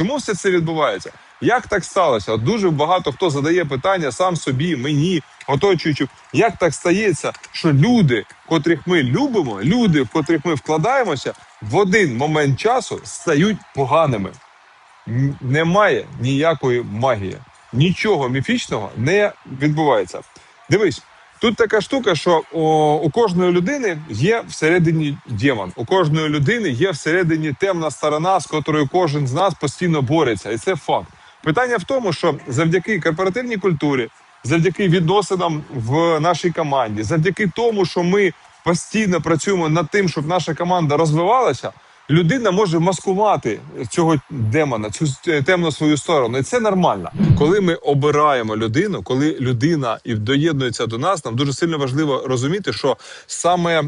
Чому все це відбувається? Як так сталося? Дуже багато хто задає питання сам собі, мені, оточуючим. Як так стається, що люди, котрих ми любимо, люди, в котрих ми вкладаємося, в один момент часу стають поганими? Немає ніякої магії, нічого міфічного не відбувається. Дивись, тут така штука, що о, у кожної людини є всередині демон, у кожної людини є всередині темна сторона, з котрою кожен з нас постійно бореться, і це факт. Питання в тому, що завдяки корпоративній культурі, завдяки відносинам в нашій команді, завдяки тому, що ми постійно працюємо над тим, щоб наша команда розвивалася, людина може маскувати цього демона, цю е, темну свою сторону. І це нормально. Коли ми обираємо людину, коли людина і доєднується до нас, нам дуже сильно важливо розуміти, що саме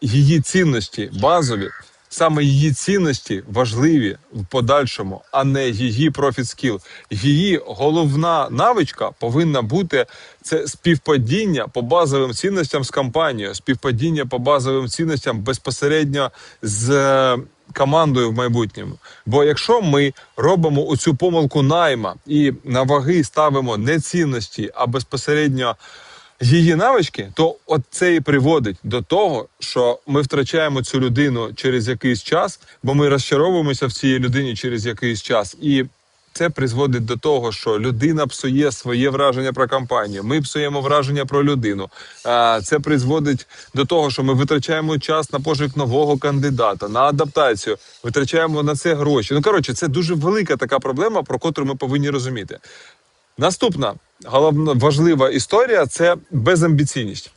її цінності базові, саме її цінності важливі в подальшому, а не її профіт скіл. Її головна навичка повинна бути це співпадіння по базовим цінностям з компанією, співпадіння по базовим цінностям безпосередньо з е, командою в майбутньому. Бо якщо ми робимо оцю помилку найма і на ваги ставимо не цінності, а безпосередньо її навички, то от це і приводить до того, що ми втрачаємо цю людину через якийсь час, бо ми розчаровуємося в цій людині через якийсь час. І це призводить до того, що людина псує своє враження про компанію. Ми псуємо враження про людину. Це призводить до того, що ми витрачаємо час на пошук нового кандидата, на адаптацію, витрачаємо на це гроші. Ну коротше, це дуже велика така проблема, про котру ми повинні розуміти. Наступна головна важлива історія це безамбіційність.